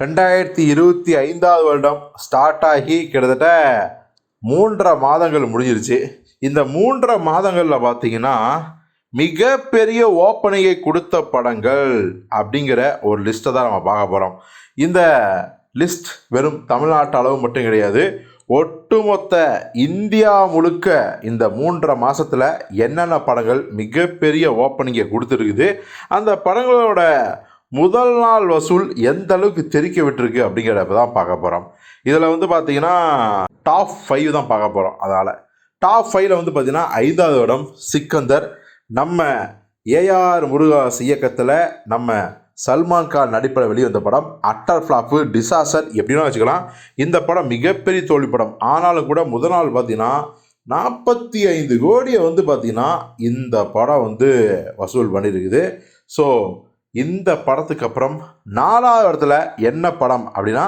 ரெண்டாயிரத்தி இருபத்தி ஐந்தாவது வருடம் ஸ்டார்ட் ஆகி கிட்டத்தட்ட மூன்றரை மாதங்கள் முடிஞ்சிருச்சு. இந்த மூன்றரை மாதங்களில் பார்த்தீங்கன்னா மிகப்பெரிய ஓப்பனிங்கை கொடுத்த படங்கள் அப்படிங்கிற ஒரு லிஸ்ட்டை தான் நம்ம பார்க்க போகிறோம் இந்த லிஸ்ட் வெறும் தமிழ்நாட்டு அளவு மட்டும் கிடையாது ஒட்டுமொத்த இந்தியா முழுக்க இந்த மூன்றரை மாதத்தில் என்னென்ன படங்கள் மிகப்பெரிய ஓப்பனிங்கை கொடுத்துருக்குது அந்த படங்களோட முதல் நாள் வசூல் எந்த அளவுக்கு தெரிக்க விட்டுருக்கு அப்படிங்கிறத தான் பார்க்க போகிறோம் இதில் வந்து பார்த்தீங்கன்னா டாப் ஃபைவ் தான் பார்க்க போகிறோம் அதால். டாப் ஃபைவ்ல வந்து பார்த்தீங்கன்னா ஐந்தாவது இடம் சிக்கந்தர். நம்ம ஏஆர் முருகாஸ் இயக்கத்தில் நம்ம சல்மான் கான் நடிப்பில் வெளிவந்த படம் அட்டர் ஃப்ளாப்பு டிசாசர் எப்படின்னா வச்சுக்கலாம் இந்த படம் மிகப்பெரிய தோல்வி படம். ஆனாலும் கூட முதல் நாள் பார்த்தீங்கன்னா நாற்பத்தி ஐந்து கோடியை வந்து பார்த்திங்கன்னா இந்த படம் வந்து வசூல் பண்ணியிருக்குது ஸோ இந்த படத்துக்கு அப்புறம் நாலாவது இடத்துல என்ன படம் அப்படின்னா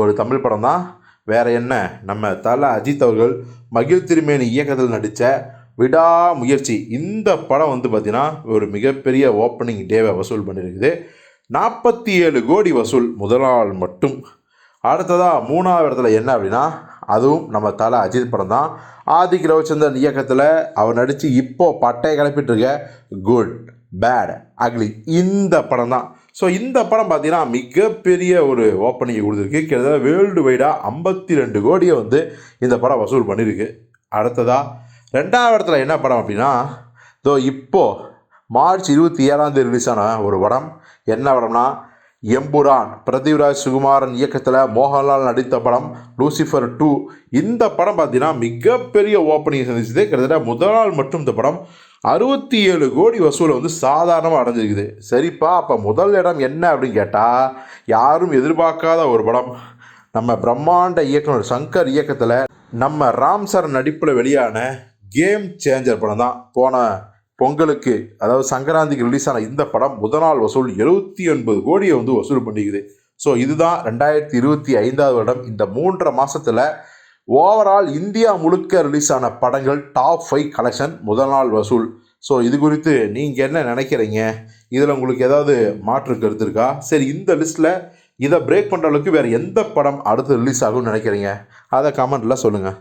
ஒரு தமிழ் படம் தான். வேற என்ன? நம்ம தல அஜித் அவர்கள் மகிழ் திருமேனி இயக்கத்தில் நடித்த விடாமுயற்சி. இந்த படம் வந்து பார்த்திங்கன்னா ஒரு மிகப்பெரிய ஓப்பனிங் டேவை வசூல் பண்ணியிருக்குது நாற்பத்தி ஏழு கோடி வசூல் முதல் நாள் மட்டும். அடுத்ததாக மூணாவது இடத்துல என்ன அப்படின்னா அதுவும் நம்ம தலை அஜித் படம் தான். ஆதிக் ரவிச்சந்திரன் இயக்கத்தில் அவர் நடித்து இப்போது பட்டையை கிளப்பிட்டுருக்க குட் பேட் அக்லி இந்த படம் தான் ஸோ இந்த படம் பார்த்தீங்கன்னா மிகப்பெரிய ஒரு ஓப்பனிங் கொடுத்துருக்கு. கிட்டத்தட்ட வேர்ல்டு வைடாக ஐம்பத்தி ரெண்டு கோடியை வந்து இந்த படம் வசூல் பண்ணியிருக்கு அடுத்ததாக ரெண்டாவது இடத்துல என்ன படம் அப்படின்னா தோ இப்போது மார்ச் இருபத்தி ஏழாம் தேதி ரிலீஸ் ஆன ஒரு படம். என்ன படம்னா எம்புரான் பிரதிவ்ராஜ் சுகுமாரன் இயக்கத்தில் மோகன்லால் நடித்த படம் லூசிஃபர் டூ இந்த படம் பார்த்தீங்கன்னா மிகப்பெரிய ஓப்பனிங் சந்திச்சது. கிட்டத்தட்ட முதல் நாள் மட்டும் இந்த படம் அறுபத்தி ஏழு கோடி வசூலை வந்து சாதாரணமாக அடைஞ்சிருக்குது. சரிப்பா அப்போ முதல் இடம் என்ன அப்படின்னு கேட்டால் யாரும் எதிர்பார்க்காத ஒரு படம். நம்ம பிரம்மாண்ட இயக்குனர் சங்கர் இயக்கத்தில் நம்ம ராம் சார் நடிப்பில் வெளியான கேம் சேஞ்சர் படம் தான். போன பொங்கலுக்கு அதாவது சங்கராந்திக்கு ரிலீஸ் ஆன இந்த படம் முதல் நாள் வசூல் எழுபத்தி ஒன்பது கோடியை வந்து வசூல் பண்ணிக்குது. ஸோ இதுதான் ரெண்டாயிரத்தி இருபத்தி ஐந்தாவது வருடம். இந்த மூன்றரை மாதத்தில் ஓவரால் இந்தியா முழுக்க ரிலீஸ் ஆன படங்கள் டாப் ஃபைவ் கலெக்ஷன் முதல் நாள் வசூல். ஸோ இது குறித்து நீங்கள் என்ன நினைக்கிறீங்க? இதில் உங்களுக்கு ஏதாவது மாற்று கருத்து இருக்கா? சரி இந்த லிஸ்ட்டில் இதை பிரேக் பண்ணுற அளவுக்கு வேறு எந்த படம் அடுத்து ரிலீஸ் ஆகும்னு நினைக்கிறீங்க? அதை கமெண்ட்டில் சொல்லுங்கள்